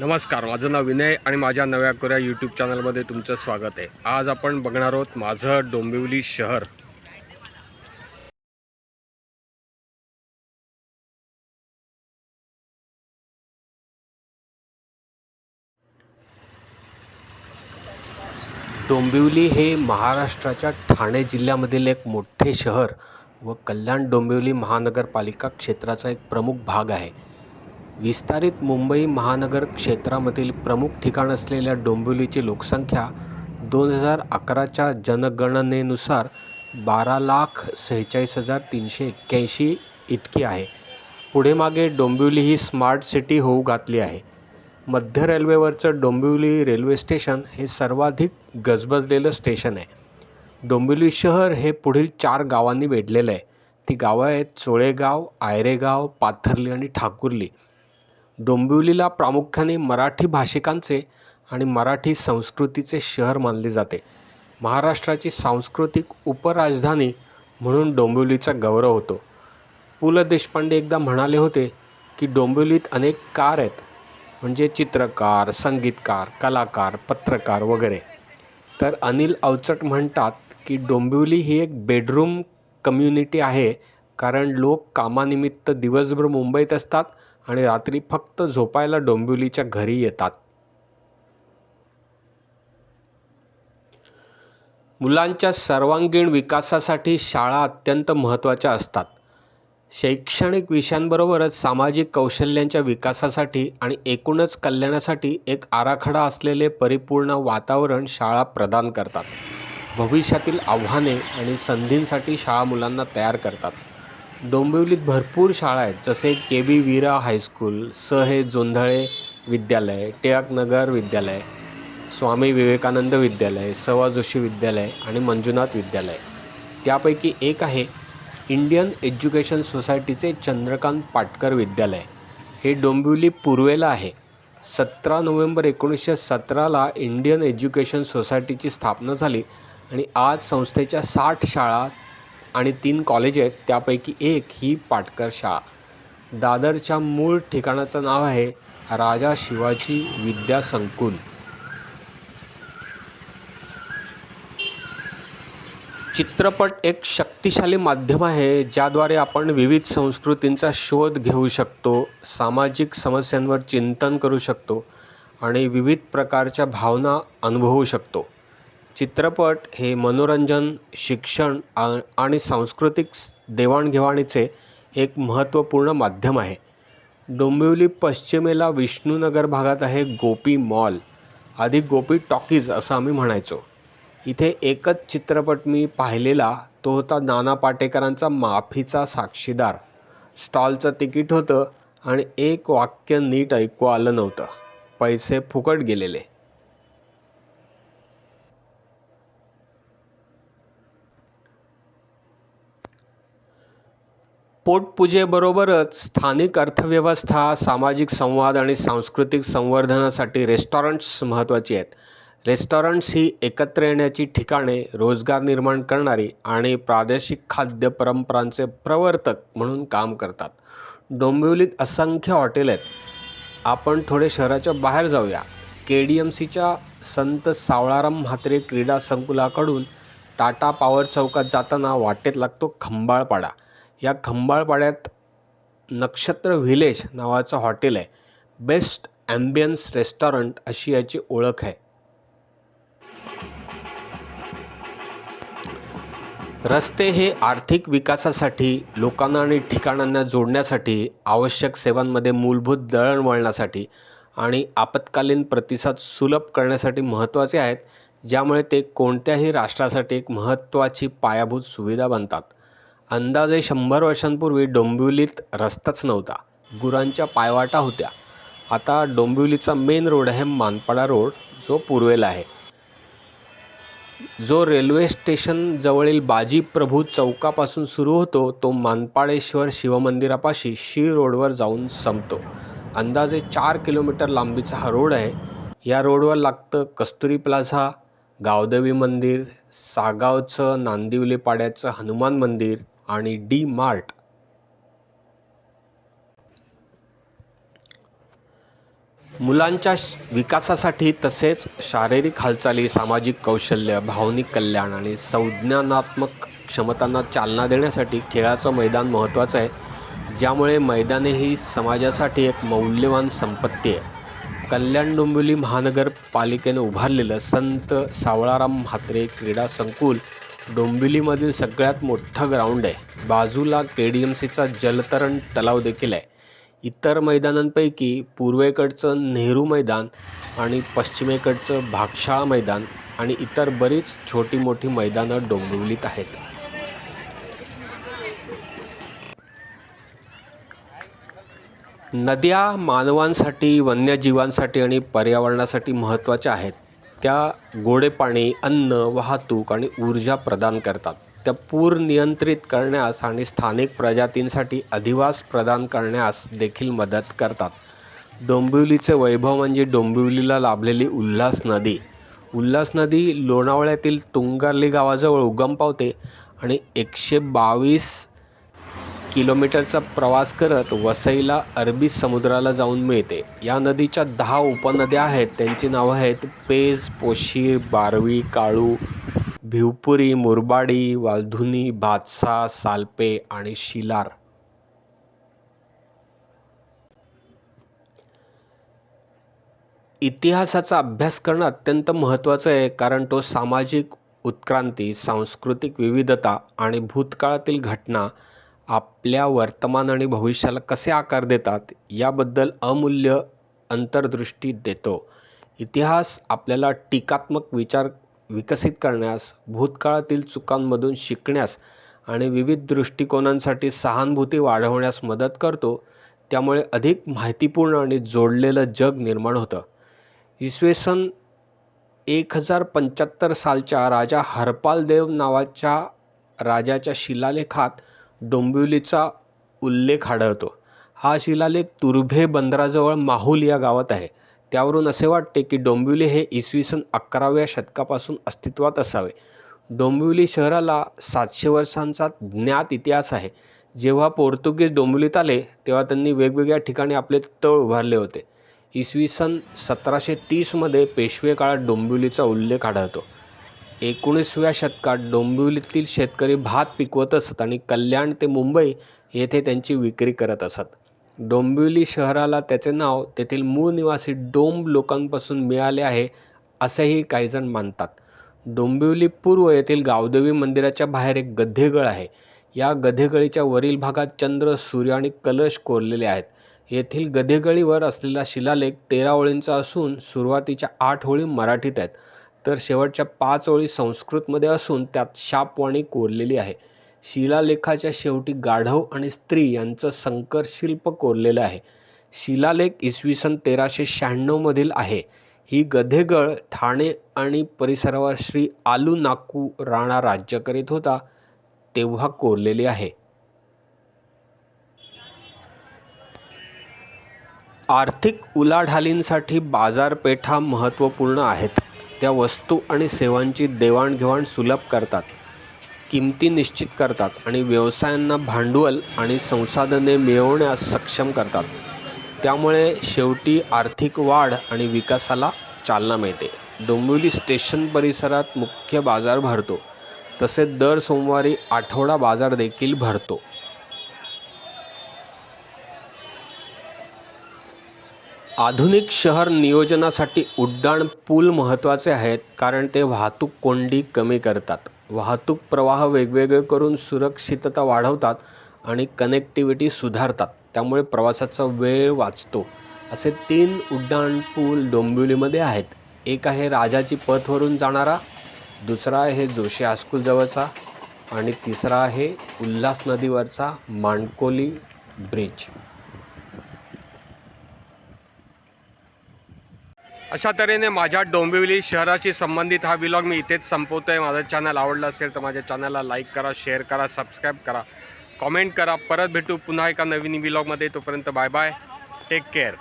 नमस्कार माझं नाव विनय आणि माझ्या नव्या कोऱ्या यूट्यूब चॅनलमध्ये तुमचं स्वागत आहे. आज आपण बघणार आहोत माझं डोंबिवली शहर. डोंबिवली हे महाराष्ट्राच्या ठाणे जिल्ह्यामधील एक मोठे शहर व कल्याण डोंबिवली महानगरपालिका क्षेत्राचा एक प्रमुख भाग आहे. विस्तारित मुंबई महानगर क्षेत्रामधील प्रमुख ठिकाण असलेल्या डोंबिवलीची लोकसंख्या दोन हजार अकराच्या जनगणनेनुसार बारा लाख सेहेचाळीस हजार तीनशे एक्क्याऐंशी इतकी आहे. पुढे मागे डोंबिवली ही स्मार्ट सिटी होऊ घातली आहे. मध्य रेल्वेवरचं डोंबिवली रेल्वे स्टेशन हे सर्वाधिक गजबजलेलं स्टेशन आहे. डोंबिवली शहर हे पुढील चार गावांनी वेढलेलं आहे. ती गावं आहेत चोळेगाव आयरेगाव पाथर्ली आणि ठाकुर्ली. डोंबिवलीला प्रामुख्याने मराठी भाषिकांचे आणि मराठी संस्कृतीचे शहर मानले जाते. महाराष्ट्राची सांस्कृतिक उपराजधानी म्हणून डोंबिवलीचा गौरव होतो. पु ल देशपांडे एकदा म्हणाले होते की डोंबिवलीत अनेक कार आहेत म्हणजे चित्रकार संगीतकार कलाकार पत्रकार वगैरे. तर अनिल अवचट म्हणतात की डोंबिवली ही एक बेडरूम कम्युनिटी आहे कारण लोक कामानिमित्त दिवसभर मुंबईत असतात आणि रात्री फक्त झोपायला डोंबिवलीच्या घरी येतात. मुलांच्या सर्वांगीण विकासासाठी शाळा अत्यंत महत्त्वाच्या असतात. शैक्षणिक विषयांबरोबरच सामाजिक कौशल्यांच्या विकासासाठी आणि एकूणच कल्याणासाठी एक आराखडा असलेले परिपूर्ण वातावरण शाळा प्रदान करतात. भविष्यातील आव्हाने आणि संधींसाठी शाळा मुलांना तयार करतात. डोंबिवलीत भरपूर शाळा आहेत जसे के बी वीरा हायस्कूल स हे जोंधळे विद्यालय टिळकनगर विद्यालय स्वामी विवेकानंद विद्यालय सवा जोशी विद्यालय आणि मंजुनाथ विद्यालय. त्यापैकी एक आहे इंडियन एज्युकेशन सोसायटीचे चंद्रकांत पाटकर विद्यालय. हे डोंबिवली पूर्वेला आहे. सतरा नोव्हेंबर एकोणीसशे सतराला इंडियन एज्युकेशन सोसायटीची स्थापना झाली आणि आज संस्थेच्या साठ शाळा आणि तीन कॉलेज आहेत त्यापैकी एक ही पाटकर शाळा. दादरच्या मूळ ठिकाणाचं नाव आहे राजा शिवाजी विद्या संकुल. चित्रपट एक शक्तिशाली माध्यम आहे ज्याद्वारे आपण विविध संस्कृतींचा शोध घेऊ शकतो सामाजिक समस्यांवर चिंतन करू शकतो आणि विविध प्रकारच्या भावना अनुभवू शकतो. चित्रपट हे मनोरंजन शिक्षण आ- आणि सांस्कृतिक देवाणघेवाणीचे एक महत्त्वपूर्ण माध्यम आहे. डोंबिवली पश्चिमेला विष्णूनगर भागात आहे गोपी मॉल. आधी गोपी टॉकीज असं आम्ही म्हणायचो. इथे एकच चित्रपट मी पाहिलेला तो होता नाना पाटेकरांचा माफीचा साक्षीदार. स्टॉलचं तिकीट होतं आणि एक वाक्य नीट ऐकू आलं नव्हतं. पैसे फुकट गेलेले. पोटपूजेबरोबरच स्थानिक अर्थव्यवस्था सामाजिक संवाद आणि सांस्कृतिक संवर्धनासाठी रेस्टॉरंट्स महत्त्वाची आहेत. रेस्टॉरंट्स ही एकत्र येण्याची ठिकाणे रोजगार निर्माण करणारी आणि प्रादेशिक खाद्य परंपरांचे प्रवर्तक म्हणून काम करतात. डोंबिवलीत असंख्य हॉटेल आहेत. आपण थोडे शहराच्या बाहेर जाऊया. के डी एम सीच्या संत सावळाराम म्हात्रे क्रीडा संकुलाकडून टाटा पॉवर चौकात जाताना वाटेत लागतो खंबाळपाडा. या खंबाळपाड्यात नक्षत्र व्हिलेज नावाचं हॉटेल आहे. बेस्ट ॲम्बियन्स रेस्टॉरंट अशी याची ओळख आहे. रस्ते हे आर्थिक विकासासाठी लोकांना आणि ठिकाणांना जोडण्यासाठी आवश्यक सेवांमध्ये मूलभूत दळणवळणासाठी आणि आपत्कालीन प्रतिसाद सुलभ करण्यासाठी महत्त्वाचे आहेत ज्यामुळे ते कोणत्याही राष्ट्रासाठी एक महत्त्वाची पायाभूत सुविधा बनतात. अंदाजे शंभर वर्षांपूर्वी डोंबिवलीत रस्ताच नव्हता. गुरांच्या पायवाटा होत्या. आता डोंबिवलीचा मेन रोड आहे मानपाडा रोड जो पूर्वेला आहे. जो रेल्वे स्टेशन जवळील बाजी प्रभू चौकापासून सुरू होतो तो मानपाडेश्वर शिवमंदिरापाशी शी रोडवर जाऊन संपतो. अंदाजे चार किलोमीटर लांबीचा हा रोड आहे. या रोडवर लागतं कस्तुरी प्लाझा गावदेवी मंदिर सागावचं नांदिवली पाड्याचं हनुमान मंदिर आणि डी मार्ट. मुलांच्या श- विकासासाठी तसेच शारीरिक हालचाली सामाजिक कौशल्य भावनिक कल्याण आणि संज्ञानात्मक क्षमतांना चालना देण्यासाठी खेळाचं मैदान महत्त्वाचं आहे. ज्यामुळे मैदाने ही समाजासाठी एक मौल्यवान संपत्ती आहे. कल्याण डोंबिवली महानगरपालिकेनं उभारलेलं संत सावळाराम म्हात्रे क्रीडा संकुल डोंबिवलीमधील सगळ्यात मोठं ग्राउंड आहे. बाजूला के डी एम सीचा जलतरण तलाव देखील आहे. इतर मैदानांपैकी पूर्वेकडचं नेहरू मैदान आणि पश्चिमेकडचं भागशाळा मैदान आणि इतर बरीच छोटी मोठी मैदानं डोंबिवलीत आहेत. नद्या मानवांसाठी वन्यजीवांसाठी आणि पर्यावरणासाठी महत्त्वाच्या आहेत. त्या गोडे पाणी अन्न वाहतूक आणि ऊर्जा प्रदान करतात. त्या पूर नियंत्रित करण्यास आणि स्थानिक प्रजातींसाठी अधिवास प्रदान करण्यास देखील मदत करतात. डोंबिवलीचे वैभव म्हणजे डोंबिवलीला लाभलेली उल्हास नदी. उल्हास नदी लोणावळ्यातील तुंगारली गावाजवळ उगम पावते आणि एकशे बावीस किलोमीटरचा प्रवास करत वसईला अरबी समुद्राला जाऊन मिळते. या नदीच्या दहा उपनद्या आहेत. त्यांची नावं आहेत पेज पोशीर बारवी काळू भिवपुरी मुरबाडी वालधुनी भातसा सालपे आणि शिलार. इतिहासाचा अभ्यास करणं अत्यंत महत्त्वाचं आहे कारण तो सामाजिक उत्क्रांती सांस्कृतिक विविधता आणि भूतकाळातील घटना आपल्या वर्तमान आणि भविष्याला कसे आकार देतात याबद्दल अमूल्य अंतर्दृष्टी देतो. इतिहास आपल्याला टीकात्मक विचार विकसित करण्यास भूतकाळातील चुकांमधून शिकण्यास आणि विविध दृष्टिकोनांसाठी सहानुभूती वाढवण्यास मदत करतो त्यामुळे अधिक माहितीपूर्ण आणि जोडलेलं जग निर्माण होतं. इसवी सन एक हजार पंच्याहत्तर सालच्या राजा हरपाल देव नावाच्या राजाच्या शिलालेखात डोंबिवलीचा उल्लेख आढळतो. हा शिलालेख तुर्भे बंदराजवळ माहुल या गावात आहे. त्यावरून असे वाटते की डोंबिवली हे इसवी सन अकराव्या शतकापासून अस्तित्वात असावे. डोंबिवली शहराला सातशे वर्षांचा ज्ञात इतिहास आहे. जेव्हा पोर्तुगीज डोंबिवलीत आले तेव्हा त्यांनी वेगवेगळ्या ठिकाणी आपले तळ उभारले होते. इसवी सन सतराशे तीसमध्ये पेशवे काळात डोंबिवलीचा उल्लेख आढळतो. एकोणीसव्या शतकात डोंबिवलीतील शेतकरी भात पिकवत असत आणि कल्याण ते मुंबई येथे त्यांची विक्री करत असत. डोंबिवली शहराला त्याचे नाव तेथील मूळ निवासी डोंब लोकांपासून मिळाले आहे असेही काहीजण मानतात. डोंबिवली पूर्व येथील गावदेवी मंदिराच्या बाहेर एक गद्धेगळ आहे. या गधेगळीच्या वरील भागात चंद्र सूर्य आणि कलश कोरलेले आहेत. येथील गधेगळीवर असलेला शिलालेख तेरा ओळींचा असून सुरुवातीच्या आठ ओळी मराठीत आहेत. तर शेवटच्या पाच ओळी संस्कृतमध्ये असून त्यात शापवाणी कोरलेली आहे. शिलालेखाच्या शेवटी गाढव आणि स्त्री यांचं संकर शिल्प कोरलेलं आहे. शिलालेख इसवी सन तेराशे शहाण्णवमधील आहे. ही गधेगळ ठाणे आणि परिसरावर श्री आलू नाकू राणा राज्य करीत होता तेव्हा कोरलेली आहे. आर्थिक उलाढालींसाठी बाजारपेठा महत्त्वपूर्ण आहेत. त्या वस्तू आणि सेवांची देवाणघेवाण सुलभ करतात किमती निश्चित करतात आणि व्यवसायांना भांडवल आणि संसाधने मिळवण्यास सक्षम करतात. त्यामुळे शेवटी आर्थिक वाढ आणि विकासाला चालना मिळते. डोंबिवली स्टेशन परिसरात मुख्य बाजार भरतो. तसेच दर सोमवारी आठवडा बाजार देखील भरतो. आधुनिक शहर नियोजनासाठी उड्डाण पूल महत्त्वाचे आहेत कारण ते वाहतूक कोंडी कमी करतात. वाहतूक प्रवाह वेगवेगळे करून सुरक्षितता वाढवतात आणि कनेक्टिव्हिटी सुधारतात त्यामुळे प्रवासाचा वेळ वाचतो. असे तीन उड्डाण पूल डोंबिवलीमध्ये आहेत. एक आहे राजाची पथवरून जाणारा दुसरा आहे जोशी आस्कुलजवळचा आणि तिसरा आहे उल्हास नदीवरचा मांडकोली ब्रिज. अशा तऱ्हेने माझ्या डोंबिवली शहराशी संबंधित हा विलॉग मी इथेच संपवतो आहे माझं चॅनल आवडलं असेल तर माझ्या चॅनलला लाईक करा शेअर करा सबस्क्राईब करा. कॉमेंट करा. परत भेटू पुन्हा एका नवीन विलॉगमध्ये तोपर्यंत बाय बाय टेक केअर